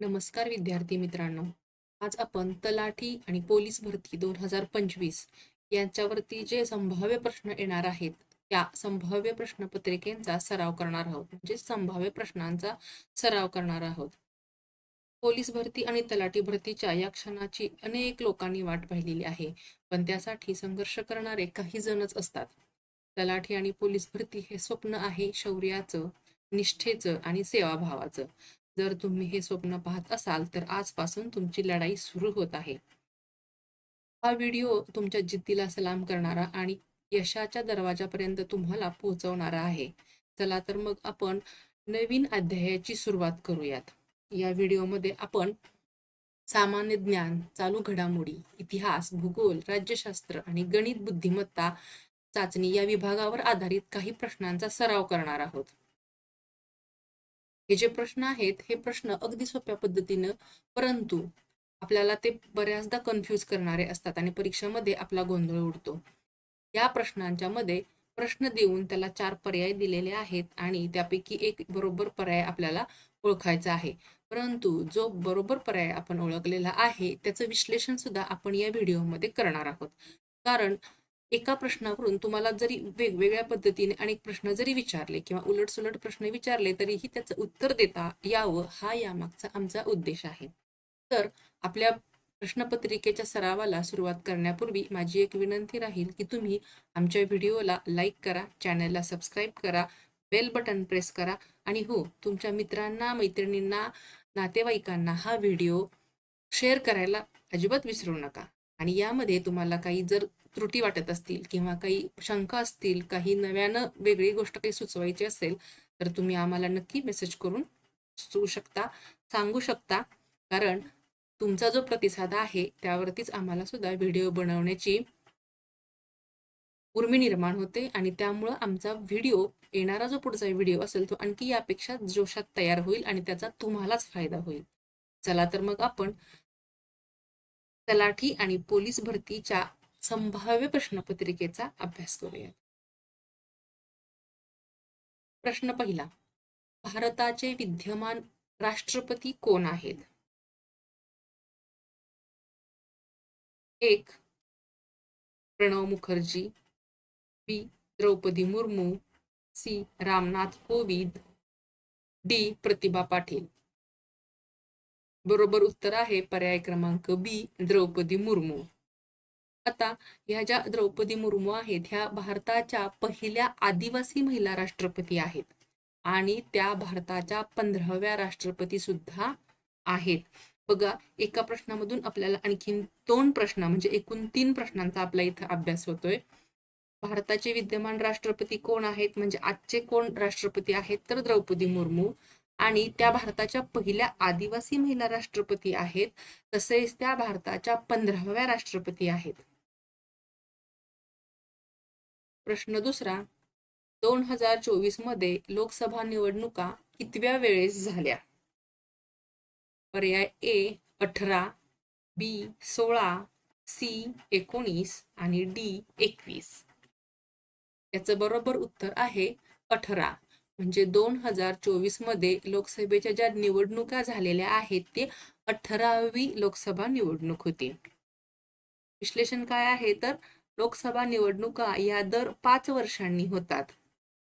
नमस्कार विद्यार्थी मित्रांनो. आज आपण तलाठी आणि पोलीस भरती दोन हजार पंचवीस यांच्यावरती जे संभाव्य प्रश्न येणार आहेत त्या संभाव्य प्रश्नपत्रिकेचा सराव करणार आहोत. म्हणजे संभाव्य प्रश्नांचा सराव करणार आहोत. पोलीस भरती आणि तलाठी भरतीच्या या क्षणाची अनेक लोकांनी वाट पाहिलेली आहे पण त्यासाठी संघर्ष करणारे काही जणच असतात. तलाठी आणि पोलीस भरती हे स्वप्न आहे शौर्याचं निष्ठेचं आणि सेवाभावाचं. जर तुम्ही हे स्वप्न पाहत असाल तर आजपासून तुमची लढाई सुरू होत आहे. हा व्हिडिओ तुमच्या जिद्दीला सलाम करणारा आणि यशाच्या दरवाजापर्यंत तुम्हाला पोहोचवणारा आहे. चला तर मग आपण नवीन अध्यायाची सुरुवात करूयात. या व्हिडिओमध्ये आपण सामान्य ज्ञान चालू घडामोडी इतिहास भूगोल राज्यशास्त्र आणि गणित बुद्धिमत्ता चाचणी या विभागावर आधारित काही प्रश्नांचा सराव करणार आहोत. हे जे प्रश्न आहेत हे प्रश्न अगदी सोप्या पद्धतीनं परंतु आपल्याला ते बऱ्याचदा कन्फ्यूज करणारे असतात आणि परीक्षेमध्ये आपला गोंधळ उडतो. या प्रश्नांच्या मध्ये प्रश्न देऊन त्याला चार पर्याय दिलेले आहेत आणि त्यापैकी एक बरोबर पर्याय आपल्याला ओळखायचा आहे. परंतु जो बरोबर पर्याय आपण ओळखलेला आहे त्याचं विश्लेषण सुद्धा आपण या व्हिडिओमध्ये करणार आहोत. कारण एका प्रश्नावरून तुम्हाला जरी वेगवेगळ्या पद्धतीने अनेक प्रश्न जरी विचारले किंवा उलटसुलट प्रश्न विचारले तरीही त्याचं उत्तर देता यावं हा यामागचा आमचा उद्देश आहे. तर आपल्या प्रश्नपत्रिकेच्या सरावाला सुरुवात करण्यापूर्वी माझी एक विनंती राहील की तुम्ही आमच्या व्हिडिओला लाईक करा चॅनलला सबस्क्राईब करा बेल बटन प्रेस करा आणि हो तुमच्या मित्रांना मैत्रिणींना नातेवाईकांना हा व्हिडिओ शेअर करायला अजिबात विसरू नका. आणि यामध्ये तुम्हाला काही जर त्रुटी वाटत असतील किंवा काही शंका असतील काही नव्यानं वेगळी गोष्ट काही सुचवायची असेल तर तुम्ही आम्हाला नक्की मेसेज करून सुचवू शकता सांगू शकता. कारण तुमचा जो प्रतिसाद आहे त्यावरतीच आम्हाला सुद्धा व्हिडिओ बनवण्याची उर्मी निर्माण होते आणि त्यामुळं आमचा व्हिडिओ येणारा जो पुढचा व्हिडिओ असेल तो आणखी यापेक्षा जोशात तयार होईल आणि त्याचा तुम्हालाच फायदा होईल. चला तर मग आपण तलाठी आणि पोलीस भरतीच्या संभाव्य प्रश्नपत्रिकेचा अभ्यास करूया प्रश्न पहिला. भारताचे विद्यमान राष्ट्रपती कोण आहेत? एक. Pranab Mukherjee. B. Draupadi Murmu. C. Ramnath Kovind. D. Pratibha Patil. बरोबर उत्तर आहे पर्याय क्रमांक बी द्रौपदी मुर्मू. आता ह्या ज्या द्रौपदी मुर्मू आहेत ह्या भारताच्या पहिल्या आदिवासी महिला राष्ट्रपती आहेत. आणि त्या भारताच्या पंधराव्या राष्ट्रपती सुद्धा आहेत. बघा एका प्रश्नामधून आपल्याला आणखीन दोन प्रश्न म्हणजे एकूण तीन प्रश्नांचा आपला इथं अभ्यास होतोय. भारताचे विद्यमान राष्ट्रपती कोण आहेत? म्हणजे आजचे कोण राष्ट्रपती आहेत? तर द्रौपदी मुर्मू. आणि त्या भारताच्या पहिल्या आदिवासी महिला राष्ट्रपती आहेत तसेच त्या भारताच्या पंधराव्या राष्ट्रपती आहेत. प्रश्न दुसरा दोन हजार चोवीसमध्ये लोकसभा निवडणुका कितव्या वेळेस झाल्या? पर्याय ए अठरा बी सोळा सी एकोणीस आणि डी एकवीस. याचं बरोबर उत्तर आहे अठरा. म्हणजे दोन हजार चोवीसमध्ये लोकसभेच्या ज्या निवडणुका झालेल्या आहेत ते अठरावी लोकसभा निवडणूक होती. विश्लेषण काय आहे? तर लोकसभा निवडणुका या दर पाच वर्षांनी होतात.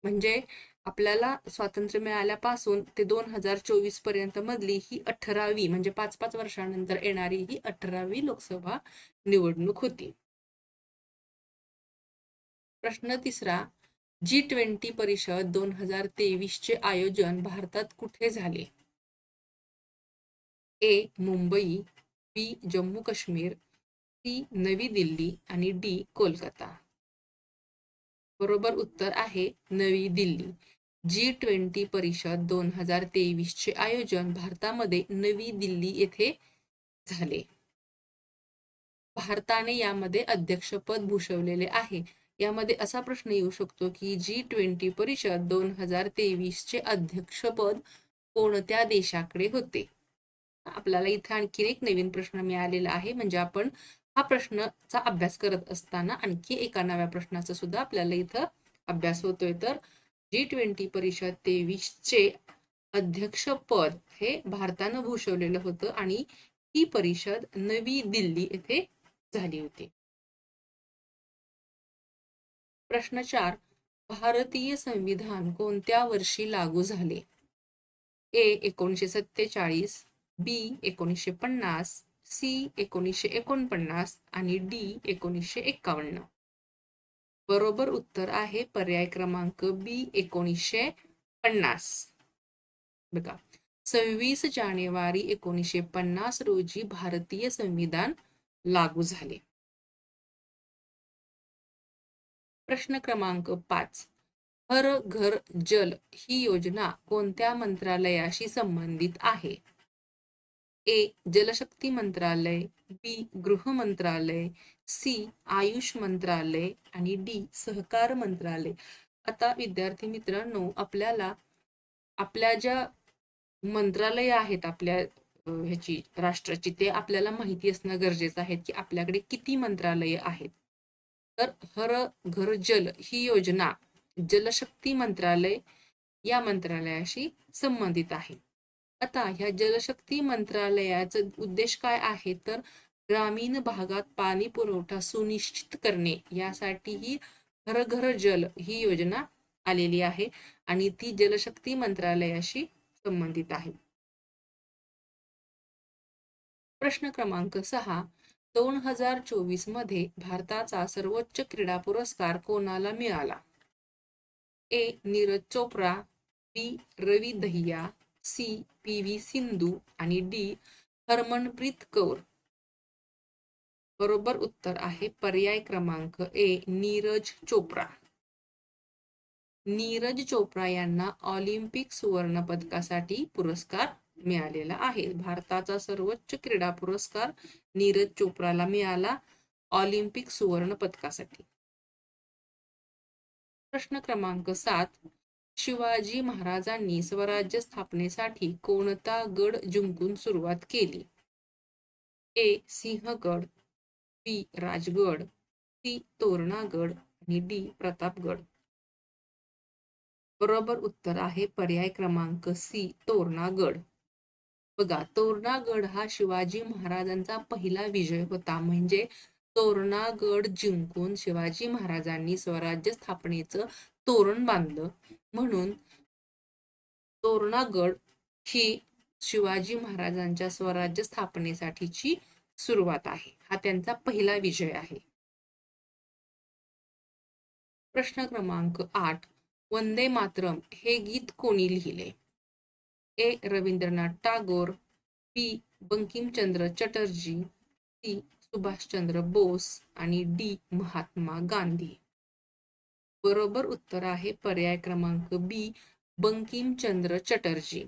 म्हणजे आपल्याला स्वातंत्र्य मिळाल्यापासून ते दोन हजार चोवीसपर्यंत मधली ही अठरावी म्हणजे पाच पाच वर्षानंतर येणारी ही अठरावी लोकसभा निवडणूक होती. प्रश्न तिसरा जी ट्वेंटी परिषद दोन हजार तेवीस चे आयोजन भारतात कुठे झाले? A. Mumbai B. Jammu Kashmir C. Navi Delhi आणि डी. कोलकाता. बरोबर उत्तर आहे नवी दिल्ली. जी ट्वेंटी परिषद दोन हजार तेवीस चे आयोजन भारतामध्ये नवी दिल्ली येथे झाले. भारताने यामध्ये अध्यक्षपद भूषवलेले आहे. यामध्ये असा प्रश्न येऊ शकतो की जी ट्वेंटी परिषद दोन हजार तेवीसचे अध्यक्षपद कोणत्या देशाकडे होते? आपल्याला इथे आणखी एक नवीन प्रश्न मिळालेला आहे. म्हणजे आपण हा प्रश्नचा अभ्यास करत असताना आणखी एका नव्या प्रश्नाचा सुद्धा आपल्याला इथं अभ्यास होतोय. तर जी ट्वेंटी परिषद तेवीसचे अध्यक्षपद हे भारतानं भूषवलेलं होतं आणि ही परिषद नवी दिल्ली येथे झाली होती. प्रश्न चार भारतीय संविधान कोणत्या वर्षी लागू झाले? ए एकोणीसशे सत्तेचाळीस बी एकोणीसशे पन्नास सी एकोणीसशे एकोणपन्नास आणि डी एकोणीसशे एक्कावन्न बरोबर उत्तर आहे पर्याय क्रमांक बी एकोणीसशे पन्नास. बघा सव्वीस जानेवारी एकोणीसशे पन्नास रोजी भारतीय संविधान लागू झाले. प्रश्न क्रमांक पाच. हर घर जल ही योजना कोणत्या मंत्रालयाशी संबंधित आहे? ए. जलशक्ती मंत्रालय बी. गृह मंत्रालय सी. आयुष मंत्रालय आणि डी. सहकार मंत्रालय. आता विद्यार्थी मित्रांनो आपल्याला आपल्या ज्या मंत्रालय आहेत आपल्या ह्याची राष्ट्राची ते आपल्याला माहिती असणं गरजेचं आहे की आपल्याकडे किती मंत्रालय आहेत. तर हर घर जल ही योजना जलशक्ती मंत्रालय या मंत्रालयाशी संबंधित आहे. आता ह्या जलशक्ती मंत्रालयाचा उद्देश काय आहे? तर ग्रामीण भागात पाणी पुरवठा सुनिश्चित करणे. यासाठी ही घर घर जल ही योजना आलेली आहे आणि ती जलशक्ती मंत्रालयाशी संबंधित आहे. प्रश्न क्रमांक सहा दोन हजार चोवीसमध्ये भारताचा सर्वोच्च क्रीडा पुरस्कार कोणाला मिळाला? A. Neeraj Chopra B. Ravi Dahiya C. P. V. Sindhu आणि डी. हरमनप्रीत कौर. बरोबर उत्तर आहे पर्याय क्रमांक ए. नीरज चोप्रा. नीरज चोप्रा यांना ऑलिम्पिक सुवर्ण पदकासाठी पुरस्कार मिळालेला आहे. भारताचा सर्वोच्च क्रीडा पुरस्कार नीरज चोप्राला मिळाला ऑलिम्पिक सुवर्ण पदकासाठी. प्रश्न क्रमांक सात. शिवाजी महाराजांनी स्वराज्य स्थापनेसाठी कोणता गड जिंकून सुरुवात केली? A. Sinhagad B. Rajgad C. Tornagad आणि डी. प्रतापगड. बरोबर उत्तर आहे पर्याय क्रमांक सी. तोरणागड. बघा तोरणागड हा शिवाजी महाराजांचा पहिला विजय होता. म्हणजे तोरणागड जिंकून शिवाजी महाराजांनी स्वराज्य स्थापनेचं तोरण बांधलं. म्हणून तोरणागड ही शिवाजी महाराजांच्या स्वराज्य स्थापनेसाठीची सुरुवात आहे. हा त्यांचा पहिला विजय आहे. प्रश्न क्रमांक आठ. वंदे मातरम हे गीत कोणी लिहिले? A. Rabindranath Tagore B. Bankimchandra Chatterjee C. Subhashchandra Bose आणि डी. महात्मा गांधी. बरोबर उत्तर आहे पर्याय क्रमांक बी. बंकिमचंद्र चटर्जी.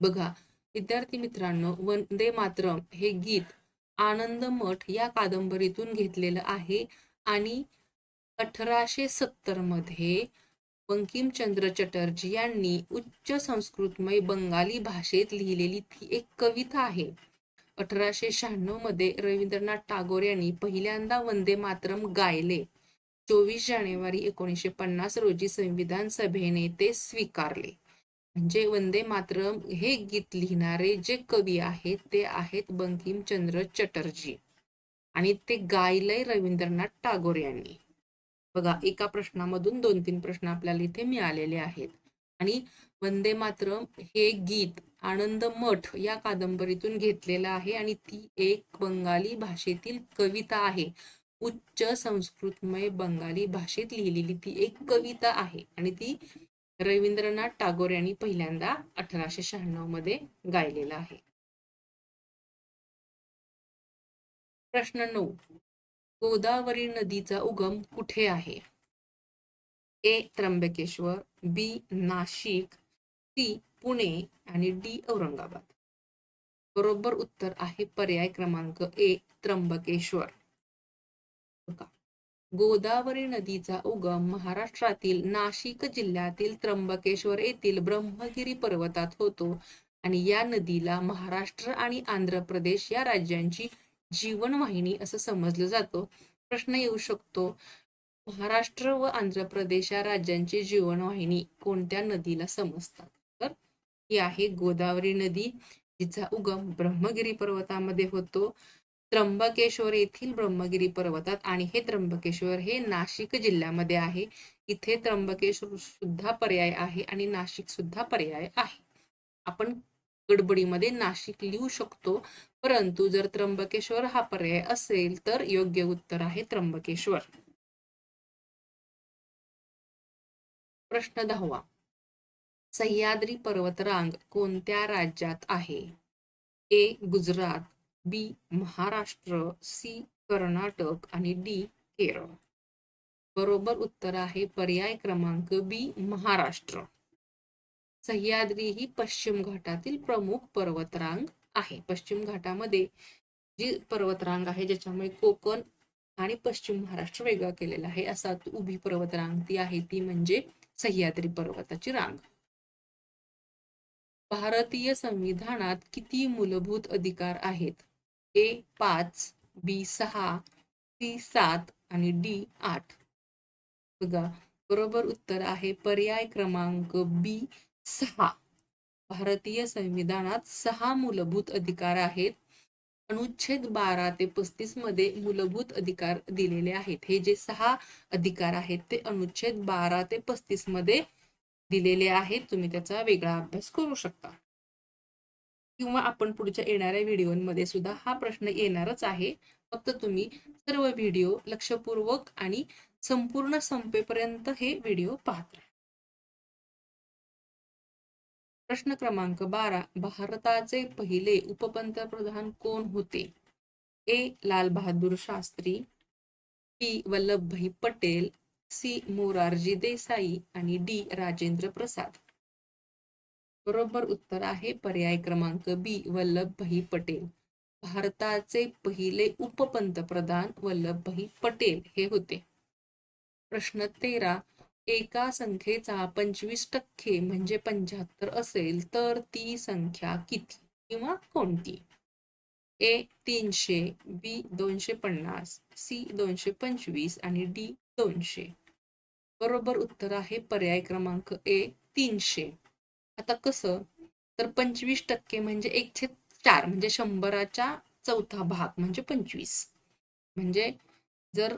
बघा विद्यार्थी मित्रांनो वंदे मातरम हे गीत आनंद मठ या कादंबरीतून घेतलेलं आहे आणि अठराशे सत्तरमध्ये बंकिमचंद्र चटर्जी यांनी उच्च संस्कृतमय बंगाली भाषेत लिहिलेली ती एक कविता आहे. अठराशे शहाण्णवमध्ये रवींद्रनाथ टागोर यांनी पहिल्यांदा वंदे मातरम गायले. चोवीस जानेवारी एकोणीसशे पन्नास रोजी संविधान सभेने ते स्वीकारले. म्हणजे वंदे मातरम हे गीत लिहिणारे जे कवी आहेत ते आहेत बंकिमचंद्र चटर्जी. आणि ते गायलंय रवींद्रनाथ टागोर यांनी. बघा एका प्रश्नामधून दोन तीन प्रश्न आपल्याला इथे मिळालेले आहेत. आणि वंदे मातरम हे गीत आनंद मठ या कादंबरीतून घेतलेलं आहे आणि ती एक बंगाली भाषेतील कविता आहे. उच्च संस्कृतमय बंगाली भाषेत लिहिलेली ती एक कविता आहे आणि ती रवींद्रनाथ टागोर यांनी पहिल्यांदा अठराशे शहाण्णवमध्ये गायलेला आहे. प्रश्न नऊ. गोदावरी नदीचा उगम कुठे आहे? A. Trimbakeshwar B. Nashik C. Pune आणि डी. औरंगाबाद. बरोबर उत्तर आहे पर्याय क्रमांक ए. त्र्यंबकेश्वर. गोदावरी नदीचा उगम महाराष्ट्रातील नाशिक जिल्ह्यातील त्र्यंबकेश्वर येथील ब्रह्मगिरी पर्वतात होतो आणि या नदीला महाराष्ट्र आणि आंध्र प्रदेश या राज्यांची जीवनवाहिनी असं समजलं जातं. प्रश्न येऊ शकतो. महाराष्ट्र व आंध्र प्रदेश या राज्यांची जीवनवाहिनी कोणत्या नदीला समजतात? तर ही आहे गोदावरी नदी जिचा उगम ब्रह्मगिरी पर्वतामध्ये होतो. त्र्यंबकेश्वर येथील ब्रह्मगिरी पर्वतात आणि हे त्र्यंबकेश्वर हे नाशिक जिल्ह्यामध्ये आहे. इथे त्र्यंबकेश्वर सुद्धा पर्याय आहे आणि नाशिक सुद्धा पर्याय आहे. आपण गडबडीमध्ये नाशिक लिहू शकतो. परंतु जर त्र्यंबकेश्वर हा पर्याय असेल तर योग्य उत्तर आहे त्र्यंबकेश्वर. प्रश्न दहावा. सह्याद्री पर्वतरांग कोणत्या राज्यात आहे? A. Gujarat B. Maharashtra C. Karnataka आणि डी. केरळ. बरोबर उत्तर आहे पर्याय क्रमांक बी. महाराष्ट्र. सह्याद्री ही पश्चिम घाटातील प्रमुख पर्वतरांग आहे. पश्चिम घाटामध्ये जी पर्वतरांग आहे ज्याच्यामुळे कोकण आणि पश्चिम महाराष्ट्र वेगळा केलेला आहे असा उभी पर्वतरांग ती आहे ती म्हणजे सह्याद्री पर्वताची रांग. भारतीय संविधानात किती मूलभूत अधिकार आहेत? ए पाच बी सहा सी सात आणि डी आठ. बघा बरोबर उत्तर आहे पर्याय क्रमांक बी. सहा. भारतीय संविधानात सहा मूलभूत अधिकार आहेत. अनुच्छेद बारा ते पस्तीसमध्ये मूलभूत अधिकार दिलेले आहेत. हे जे सहा अधिकार आहेत ते अनुच्छेद बारा ते पस्तीसमध्ये दिलेले आहेत. तुम्ही त्याचा वेगळा अभ्यास करू शकता. किंवा आपण पुढच्या येणाऱ्या व्हिडिओमध्ये सुद्धा हा प्रश्न येणारच आहे. फक्त तुम्ही सर्व व्हिडिओ लक्षपूर्वक आणि संपूर्ण संपेपर्यंत हे व्हिडिओ पाहत राहा. प्रश्न क्रमांक बारा भारताचे पहिले उपपंतप्रधान कोण होते? A. Lal Bahadur Shastri B. Vallabhbhai Patel C. Morarji Desai आणि डी. राजेंद्र प्रसाद. बरोबर उत्तर आहे पर्याय क्रमांक बी. वल्लभभाई पटेल. भारताचे पहिले उपपंतप्रधान वल्लभभाई पटेल हे होते. प्रश्न तेरा एका संख्येचा पंचवीस टक्के म्हणजे पंच्याहत्तर असेल तर ती संख्या किती किंवा कोणती? ए तीनशे बी दोनशे पन्नास सी दोनशे पंचवीस आणि डी दोनशे. बरोबर उत्तर आहे पर्याय क्रमांक ए तीनशे. आता कसं? तर पंचवीस टक्के म्हणजे एकशे चार म्हणजे शंभराच्या चौथा भाग म्हणजे पंचवीस. म्हणजे जर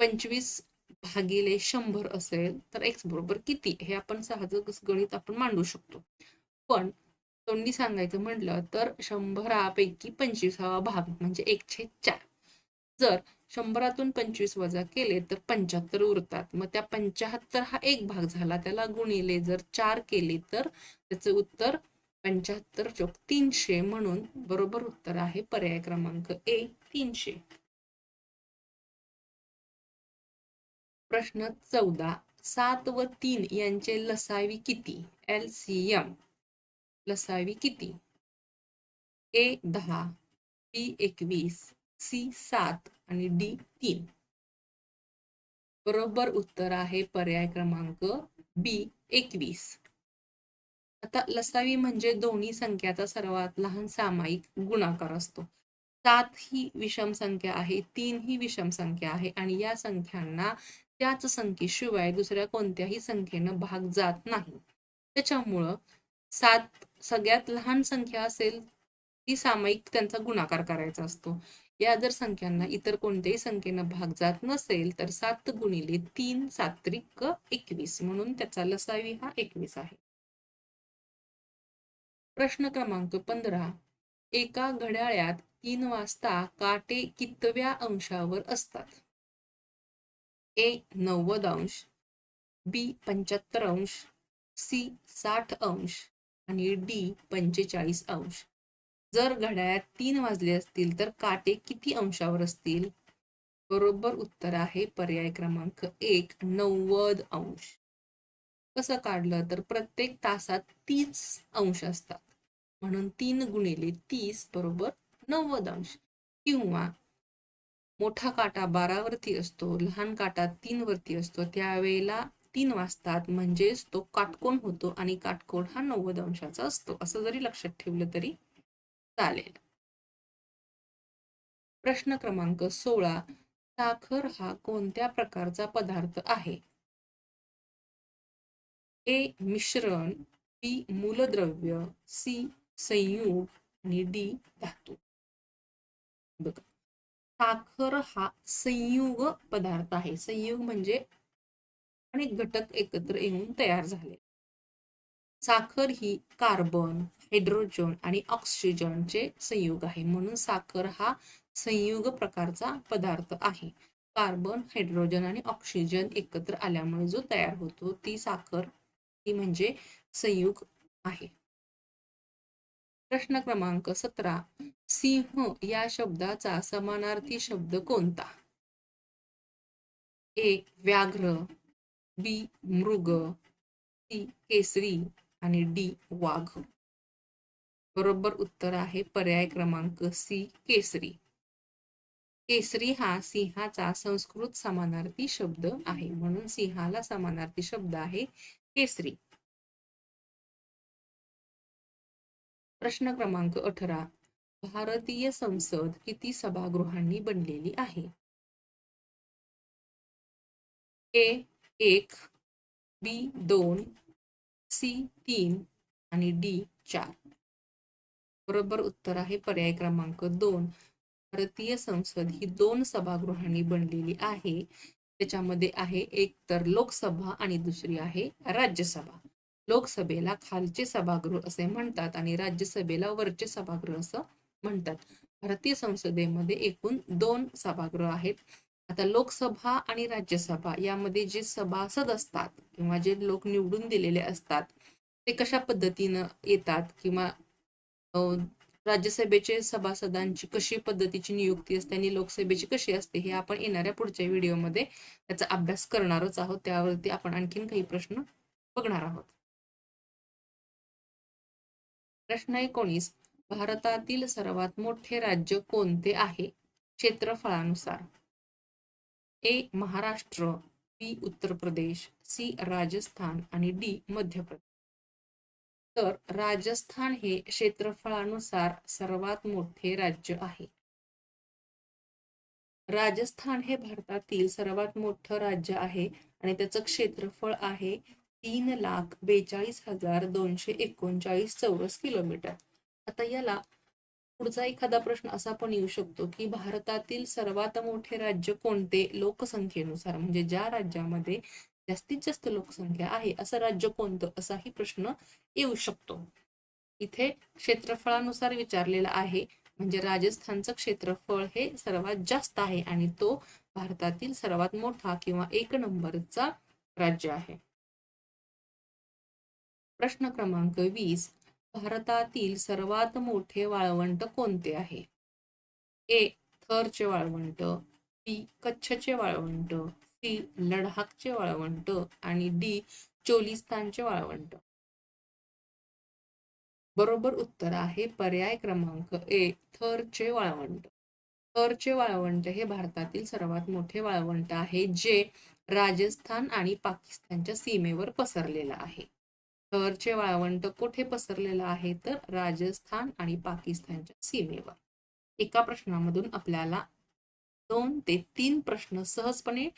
पंचवीस भागिले शंभर असेल तर एक्स बरोबर किती? हे आपण सहजच गणित आपण मांडू शकतो. पण तोंडी सांगायचं म्हटलं तर शंभरापैकी पंचवीसावा भाग म्हणजे एकशे चार. जर शंभरातून पंचवीस वजा केले तर पंच्याहत्तर उरतात. मग त्या पंच्याहत्तर हा एक भाग झाला त्याला गुणिले जर चार केले तर त्याचं उत्तर पंच्याहत्तर चौक तीनशे म्हणून बरोबर उत्तर आहे पर्याय क्रमांक ए तीनशे. प्रश्न चौदा सात व तीन यांचे लसावी किती? एल सी एम लसावी किती? ए दहा बी एकवीस सी सात आणि डी तीन. बरोबर उत्तर आहे पर्याय क्रमांक बी एकवीस. आता लसावी म्हणजे दोन्ही संख्याचा सर्वात लहान सामायिक गुणाकार असतो. सात ही विषम संख्या आहे तीन ही विषम संख्या आहे आणि या संख्यांना त्याच संख्येशिवाय दुसऱ्या कोणत्याही संख्येनं भाग जात नाही. त्याच्यामुळं सात सगळ्यात लहान संख्या असेल ती सामायिक त्यांचा गुणाकार करायचा असतो. या जर संख्यांना इतर कोणत्याही संख्येनं भाग जात नसेल तर सात गुणिले तीन सात्रिक एकवीस म्हणून त्याचा लसावी हा एकवीस आहे. प्रश्न क्रमांक पंधरा. एका घड्याळ्यात तीन वाजता काटे कितव्या अंशावर असतात? ए नव्वद अंश बी पंच्याहत्तर अंश सी साठ अंश आणि डी पंचेचाळीस अंश. जर घड्याळात तीन वाजले असतील तर काटे किती अंशावर असतील? बरोबर उत्तर आहे पर्याय क्रमांक एक नव्वद अंश. कसं काढलं तर प्रत्येक तासात तीस अंश असतात. म्हणून तीन गुणिले तीस बरोबर नव्वद अंश. किंवा मोठा काटा बारावरती असतो लहान काटा तीन वरती असतो. त्यावेळेला तीन वाजतात म्हणजेच तो काटकोण होतो आणि काटकोण हा नव्वद अंशाचा असतो. असं जरी लक्षात ठेवलं तरी चालेल. प्रश्न क्रमांक सोळा. साखर हा कोणत्या प्रकारचा पदार्थ आहे? ए मिश्रण बी मूलद्रव्य सी संयुग आणि डी धातू. बघा. साखर हा संयुग पदार्थ आहे. संयुग म्हणजे अनेक घटक एकत्र येऊन तयार झाले. साखर ही कार्बन हायड्रोजन आणि ऑक्सिजनचे संयुग आहे. म्हणून साखर हा संयुग प्रकारचा पदार्थ आहे. कार्बन हायड्रोजन आणि ऑक्सिजन एकत्र आल्यामुळे जो तयार होतो ती साखर ती म्हणजे संयुग आहे. प्रश्न क्रमांक सतरा. सिंह या शब्दाचा समानार्थी शब्द कोणता? ए. व्याघ्र बी. मृग सी. केसरी आणि डी. वाघ. बरोबर उत्तर आहे पर्याय क्रमांक सी. केसरी. केसरी हा सिंहाचा संस्कृत समानार्थी शब्द आहे. म्हणून सिंहाला समानार्थी शब्द आहे केसरी. प्रश्न क्रमांक अठरा. भारतीय संसद किती सभागृहांनी बनलेली आहे? ए एक बी दोन सी तीन आणि डी चार. बरोबर उत्तर आहे पर्याय क्रमांक दोन. भारतीय संसद ही दोन सभागृहांनी बनलेली आहे. त्याच्यामध्ये आहे एक तर लोकसभा आणि दुसरी आहे राज्यसभा. लोकसभेला खालचे सभागृह असे म्हणतात आणि राज्यसभेला वरचे सभागृह असं म्हणतात. भारतीय संसदेमध्ये एकूण दोन सभागृह आहेत. आता लोकसभा आणि राज्यसभा यामध्ये जे सभासद असतात किंवा जे लोक निवडून दिलेले असतात ते कशा पद्धतीनं येतात किंवा राज्यसभेचे सभासदांची कशी पद्धतीची नियुक्ती असते आणि लोकसभेची कशी असते हे आपण येणाऱ्या पुढच्या व्हिडिओमध्ये त्याचा अभ्यास करणारच आहोत. त्यावरती आपण आणखीन काही प्रश्न बघणार आहोत. प्रश्न एकोणीस भारतातील सर्वात मोठे राज्य कोणते आहे? क्षेत्रफळानुसार. ए महाराष्ट्र बी उत्तर प्रदेश सी राजस्थान आणि डी मध्य प्रदेश. तर राजस्थान हे क्षेत्रफळानुसार सर्वात मोठे राज्य आहे. राजस्थान हे भारतातील सर्वात मोठं राज्य आहे आणि त्याचं क्षेत्रफळ आहे तीन लाख बेचाळीस हजार दोनशे एकोणचाळीस चौरस किलोमीटर. आता याला पुढचा एखादा प्रश्न असा पण येऊ शकतो की भारतातील सर्वात मोठे राज्य कोणते लोकसंख्येनुसार? म्हणजे ज्या राज्यामध्ये जास्तीत जास्त लोकसंख्या आहे असं राज्य कोणतं? असाही प्रश्न येऊ शकतो. इथे क्षेत्रफळानुसार विचारलेला आहे म्हणजे राजस्थानचं क्षेत्रफळ हे सर्वात जास्त आहे आणि तो भारतातील सर्वात मोठा किंवा एक नंबरचा राज्य आहे. प्रश्न क्रमांक वीस भारतातील सर्वात मोठे वाळवंट कोणते आहे? ए थरचे वाळवंट बी कच्छचे वाळवंट सी लडाखचे वाळवंट आणि डी चोलिस्तानचे वाळवंट. बरोबर उत्तर आहे पर्याय क्रमांक ए थरचे वाळवंट. थरचे वाळवंट हे भारतातील सर्वात मोठे वाळवंट आहे जे राजस्थान आणि पाकिस्तानच्या सीमेवर पसरलेलं आहे. थरचे वाळवंट कुठे पसरलेलं आहे तर राजस्थान आणि पाकिस्तानच्या सीमेवर? एका प्रश्नामधून आपल्याला दोन ते तीन प्रश्न सहजपणे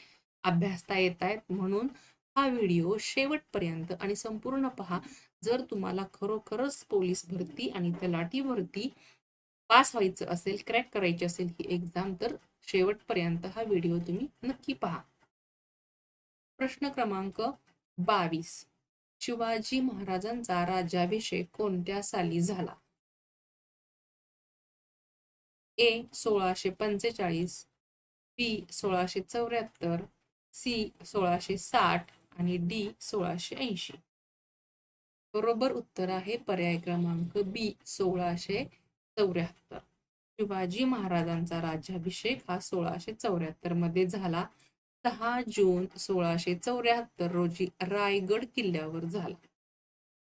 अभ्यासता येत आहेत. म्हणून हा व्हिडिओ शेवटपर्यंत आणि संपूर्ण पहा. जर तुम्हाला खरोखरच पोलीस भरती आणि तलाठी भरती पास व्हायचं असेल क्रॅक करायची असेल ही एक्झाम तर शेवटपर्यंत हा व्हिडिओ तुम्ही नक्की पहा. प्रश्न क्रमांक बावीस. शिवाजी महाराजांचा राज्याभिषेक कोणत्या साली झाला? ए सोळाशे पंचेचाळीस बी सोळाशे चौऱ्याहत्तर सी सोळाशे साठ आणि डी सोळाशे ऐंशी. बरोबर उत्तर आहे पर्याय क्रमांक बी सोळाशे चौऱ्याहत्तर. शिवाजी महाराजांचा राज्याभिषेक हा सोळाशे चौऱ्याहत्तरमध्ये झाला. सहा जून सोळाशे चौऱ्याहत्तर रोजी रायगड किल्ल्यावर झाला.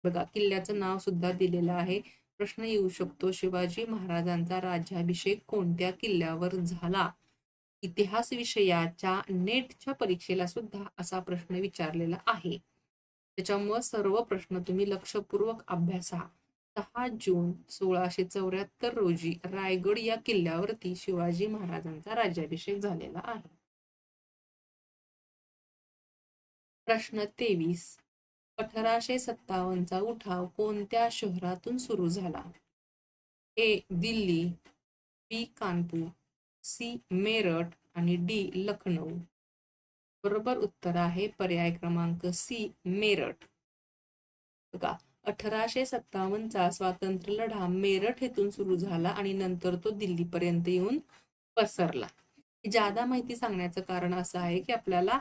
बघा किल्ल्याचं नाव सुद्धा दिलेलं आहे. प्रश्न येऊ शकतो शिवाजी महाराजांचा राज्याभिषेक कोणत्या किल्ल्यावर झाला? इतिहास विषयाच्या नेटच्या परीक्षेला सुद्धा असा प्रश्न विचारलेला आहे. त्याच्यामुळं सर्व प्रश्न तुम्ही लक्षपूर्वक अभ्यासा. सहा जून सोळाशे चौऱ्याहत्तर रोजी रायगड या किल्ल्यावरती शिवाजी महाराजांचा राज्याभिषेक झालेला आहे. प्रश्न तेवीस. अठराशे सत्तावन्नचा उठाव कोणत्या शहरातून सुरू झाला? A. Delhi B. Kanpur C. Meerut आणि डी. लखनौ बरोबर उत्तर आहे पर्याय क्रमांक सी. मेरठ. बघा अठराशे सत्तावन्नचा स्वातंत्र्य लढा मेरठ येथून सुरू झाला आणि नंतर तो दिल्लीपर्यंत येऊन पसरला. जादा माहिती सांगण्याचं कारण असं आहे की आपल्याला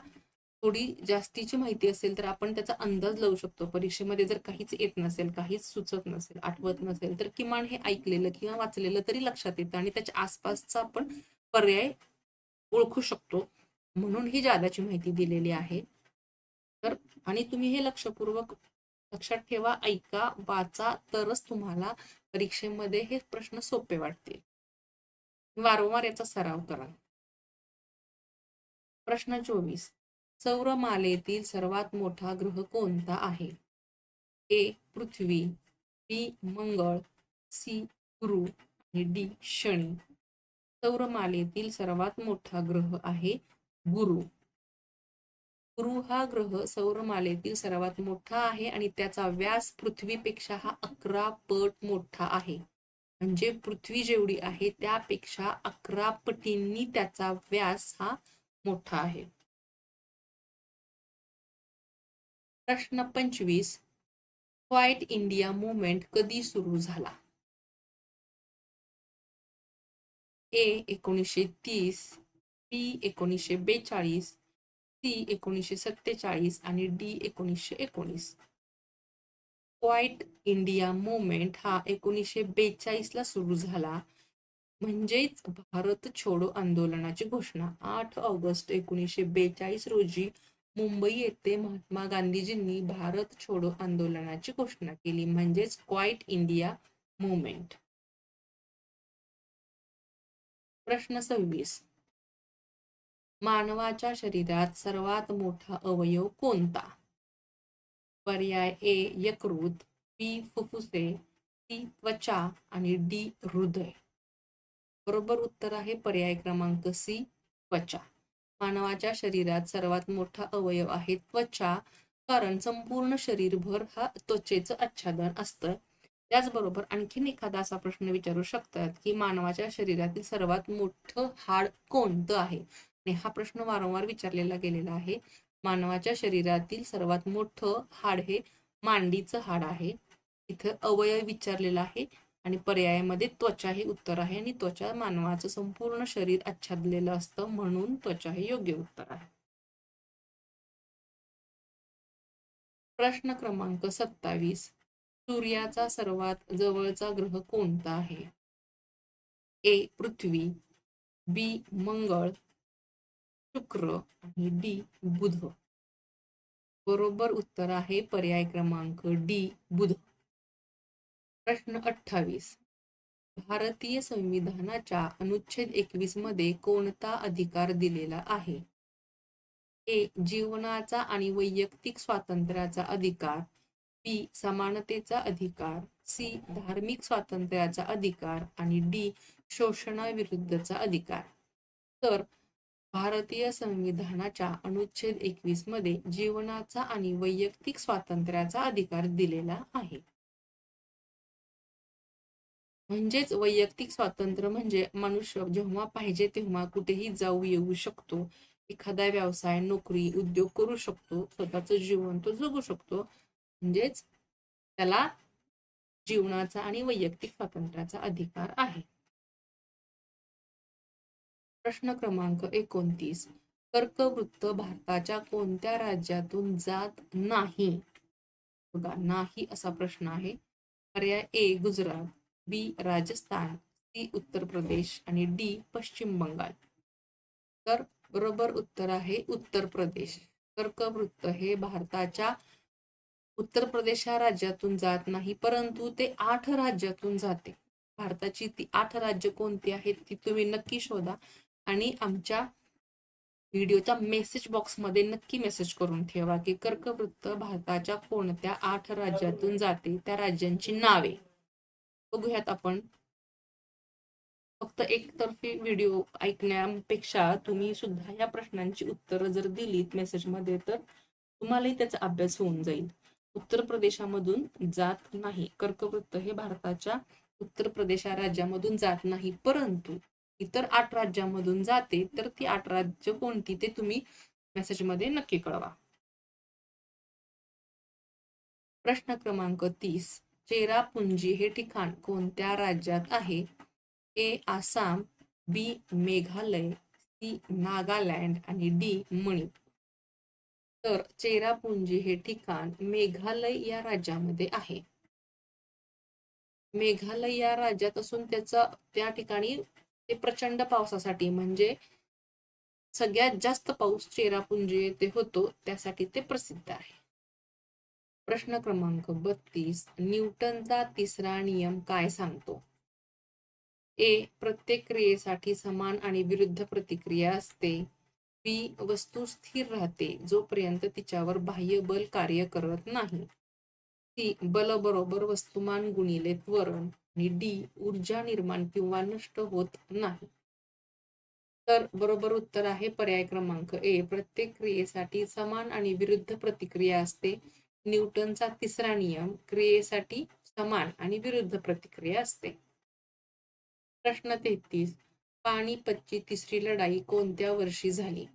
थोडी जास्तीची माहिती असेल तर आपण त्याचा अंदाज लावू शकतो. परीक्षेमध्ये जर काहीच येत नसेल काहीच सुचत नसेल आठवत नसेल तर किमान हे ऐकलेलं किंवा वाचलेलं तरी लक्षात येतं आणि त्याच्या आसपासचा आपण पर्याय ओळखू शकतो. म्हणून ही जादाची माहिती दिलेली आहे. तर आणि तुम्ही हे लक्षपूर्वक लक्षात ठेवा ऐका वाचा तरच तुम्हाला परीक्षेमध्ये हे प्रश्न सोपे वाटतील. वारंवार याचा सराव करा. प्रश्न चोवीस. सौरमालेतील सर्वात मोठा ग्रह कोणता आहे? ए पृथ्वी बी मंगळ सी गुरु आणि डी शनी. सौरमालेतील सर्वात मोठा ग्रह आहे गुरु. गुरु हा ग्रह सौरमालेतील सर्वात मोठा आहे आणि त्याचा व्यास पृथ्वीपेक्षा हा अकरा पट मोठा आहे. म्हणजे पृथ्वी जेवढी आहे त्यापेक्षा अकरा पटींनी त्याचा व्यास हा मोठा आहे. प्रश्न पंचवीस. व्हाईट इंडिया मुवमेंट कधी सुरू झाला? ए एकोणीसशे तीस बी एकोणीसशे बेचाळीस सी एकोणीसशे सत्तेचाळीस आणि डी एकोणीसशे एकोणीस. व्हाईट इंडिया मुवमेंट हा एकोणीसशे बेचाळीसला सुरू झाला. म्हणजेच भारत छोडो आंदोलनाची घोषणा. आठ ऑगस्ट एकोणीसशे बेचाळीस रोजी मुंबई येथे महात्मा गांधीजींनी भारत छोडो आंदोलनाची घोषणा केली. म्हणजेच क्वाईट इंडिया मुवमेंट. प्रश्न सव्वीस. मानवाच्या शरीरात सर्वात मोठा अवयव कोणता? पर्याय ए यकृत बी फुफ्फुसे सी त्वचा आणि डी हृदय. बरोबर उत्तर आहे पर्याय क्रमांक सी त्वचा. मानवाच्या शरीरात सर्वात मोठा अवयव आहे त्वचा. कारण संपूर्ण शरीरभर हा त्वचेचं आच्छादन असतं. त्याचबरोबर आणखीन एखादा असा प्रश्न विचारू शकतात की मानवाच्या शरीरातील सर्वात मोठं हाड कोणतं आहे? आणि हा प्रश्न वारंवार विचारलेला गेलेला आहे. मानवाच्या शरीरातील सर्वात मोठं हाड हे मांडीचं हाड आहे. इथं अवयव विचारलेला आहे. आणि पर्यायामध्ये त्वचा हे उत्तर आहे आणि त्वचा मानवाचं संपूर्ण शरीर आच्छादलेलं असतं म्हणून त्वचा हे योग्य उत्तर आहे. प्रश्न क्रमांक सत्तावीस. सूर्याचा सर्वात जवळचा ग्रह कोणता आहे? ए. पृथ्वी. बी. मंगळ. शुक्र. आणि डी. बुध. बरोबर उत्तर आहे पर्याय क्रमांक डी. बुध. प्रश्न अठ्ठावीस. भारतीय संविधानाच्या अनुच्छेद एकवीसमध्ये कोणता अधिकार दिलेला आहे? ए. जीवनाचा आणि वैयक्तिक स्वातंत्र्याचा अधिकार. बी. समानतेचा अधिकार. सी. धार्मिक स्वातंत्र्याचा अधिकार. आणि डी. शोषणाविरुद्धचा अधिकार. तर भारतीय संविधानाच्या अनुच्छेद एकवीसमध्ये जीवनाचा आणि वैयक्तिक स्वातंत्र्याचा अधिकार दिलेला आहे. म्हणजेच वैयक्तिक स्वातंत्र्य म्हणजे मनुष्य जेव्हा पाहिजे तेव्हा कुठेही जाऊ येऊ शकतो. एखादा व्यवसाय नोकरी उद्योग करू शकतो. स्वतःचं जीवन तो जगू शकतो. म्हणजेच त्याला जीवनाचा आणि वैयक्तिक स्वातंत्र्याचा अधिकार आहे. प्रश्न क्रमांक एकोणतीस. कर्कवृत्त भारताच्या कोणत्या राज्यातून जात नाही? बघा नाही असा प्रश्न आहे. पर्याय A Gujarat. B Rajasthan C Uttar Pradesh आणि डी पश्चिम बंगाल. तर बरोबर उत्तर आहे उत्तर प्रदेश. कर्कवृत्त हे भारताच्या उत्तर प्रदेश या राज्यातून जात नाही परंतु ते आठ राज्यातून जाते. भारताची ती आठ राज्य कोणती आहेत ती तुम्ही नक्की शोधा आणि आमच्या व्हिडिओच्या मेसेज बॉक्समध्ये नक्की मेसेज करून ठेवा की कर्कवृत्त भारताच्या कोणत्या आठ राज्यातून जाते त्या राज्यांची नावे. बघूयात आपण. फक्त एकतर्फी व्हिडिओ ऐकण्यापेक्षा तुम्ही सुद्धा या प्रश्नांची उत्तरं जर दिलीत मेसेजमध्ये तर तुम्हालाही त्याचा अभ्यास होऊन जाईल. उत्तर प्रदेशामधून जात नाही. कर्कवृत्त हे भारताच्या उत्तर प्रदेश या राज्यामधून जात नाही. परंतु इतर आठ राज्यामधून जाते तर ती आठ राज्य कोणती ते तुम्ही मेसेजमध्ये नक्की कळवा. प्रश्न क्रमांक तीस. चेरापुंजी हे ठिकाण कोणत्या राज्यात आहे? A Assam B Meghalaya C Nagaland आणि डी मणिपूर. तर चेरापुंजी हे ठिकाण मेघालय या राज्यामध्ये आहे. मेघालय या राज्यात असून त्याचा त्या ठिकाणी ते प्रचंड पावसासाठी म्हणजे सगळ्यात जास्त पाऊस चेरापुंजी येथे होतो त्यासाठी ते प्रसिद्ध आहे. प्रश्न क्रमांक बत्तीस न्यूटनचा तिसरा नियम काय सांगतो? ए प्रत्येक क्रियेसाठी समान आणि विरुद्ध प्रतिक्रिया असते. बी वस्तू स्थिर राहते जोपर्यंत तिच्यावर बाह्य बल कार्य करत नाही. सी बल बरोबर वस्तुमान गुणिले त्वरण आणि डी ऊर्जा निर्माण किंवा नष्ट होत नाही. तर बरोबर उत्तर आहे पर्याय क्रमांक ए. प्रत्येक क्रियेसाठी समान आणि विरुद्ध प्रतिक्रिया असते. न्यूटनचा तिसरा नियम क्रियेसाठी समान आणि विरुद्ध प्रतिक्रिया असते. प्रश्न तेहतीस पाणीपतची तिसरी लढाई कोणत्या वर्षी झाली?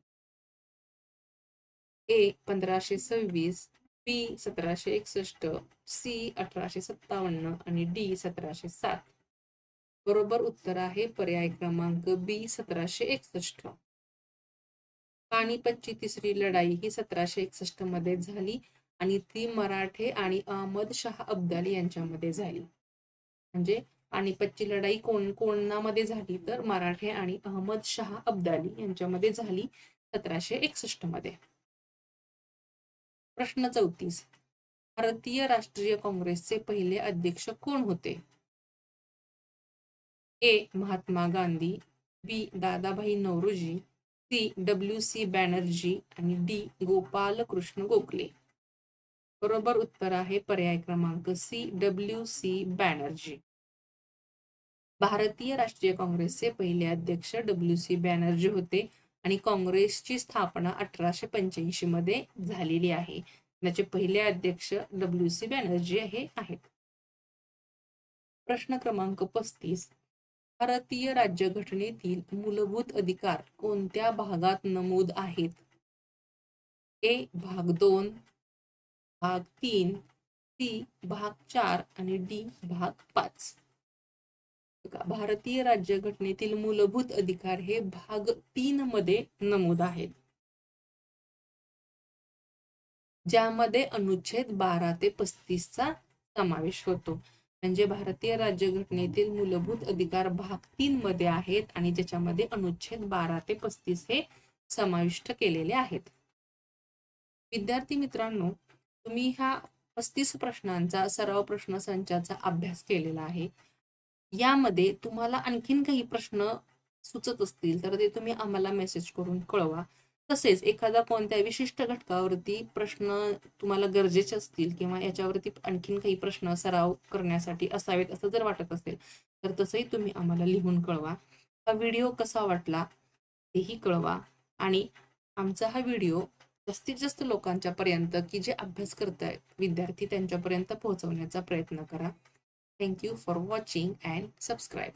ए पंधराशे सव्वीस बी सतराशे एकसष्ट सी अठराशे सत्तावन्न आणि डी सतराशे सात. बरोबर उत्तर आहे पर्याय क्रमांक बी सतराशे एकसष्ट. पाणीपतची तिसरी लढाई ही सतराशे एकसष्टमध्ये झाली. आणि ती मराठे आणि अहमद शाह अब्दाली यांच्यामध्ये झाली. म्हणजे पानिपतची लढाई कोण कोणामध्ये झाली तर मराठे आणि अहमद शाह अब्दाली यांच्यामध्ये झाली सतराशे एकसष्टमध्ये. प्रश्न चौतीस. भारतीय राष्ट्रीय काँग्रेसचे पहिले अध्यक्ष कोण होते? A. Mahatma Gandhi B. Dadabhai Naoroji C. W. C. Banerjee आणि डी. गोपाल कृष्ण गोखले. बरोबर उत्तर आहे पर्याय क्रमांक सी डब्ल्यू सी बॅनर्जी. भारतीय राष्ट्रीय काँग्रेसचे पहिले अध्यक्ष डब्ल्यू सी बॅनर्जी होते आणि काँग्रेसची स्थापना अठराशे पंच्याऐंशी मध्ये झालेली आहे. त्याचे पहिले अध्यक्ष डब्ल्यू सी बॅनर्जी हे आहेत. प्रश्न क्रमांक पस्तीस. भारतीय राज्यघटनेतील मूलभूत अधिकार कोणत्या भागात नमूद आहेत? ए. भाग दोन. भाग तीन सी भाग चार आणि डी भाग पाच. भारतीय राज्यघटनेतील मूलभूत अधिकार हे भाग तीन मध्ये नमूद आहेत. ज्यामध्ये अनुच्छेद बारा ते पस्तीसचा समावेश होतो. म्हणजे भारतीय राज्यघटनेतील मूलभूत अधिकार भाग तीन मध्ये आहेत आणि ज्याच्यामध्ये अनुच्छेद बारा ते पस्तीस हे समाविष्ट केलेले आहेत. विद्यार्थी मित्रांनो तुम्ही ह्या पस्तीस प्रश्नांचा सराव प्रश्न संचाचा अभ्यास केलेला आहे. यामध्ये तुम्हाला आणखीन काही प्रश्न सुचत असतील तर ते तुम्ही आम्हाला मेसेज करून कळवा. तसेच एखादा कोणत्या विशिष्ट घटकावरती प्रश्न तुम्हाला गरजेचे असतील किंवा याच्यावरती आणखीन काही प्रश्न सराव करण्यासाठी असावेत असं जर वाटत असेल तर तसंही तुम्ही आम्हाला लिहून कळवा. हा व्हिडिओ कसा वाटला तेही कळवा. आणि आमचा हा व्हिडिओ जास्तीत जास्त लोकांच्या पर्यंत की जे अभ्यास करतायत विद्यार्थी त्यांच्यापर्यंत पोहोचवण्याचा प्रयत्न करा thank you for watching and subscribe.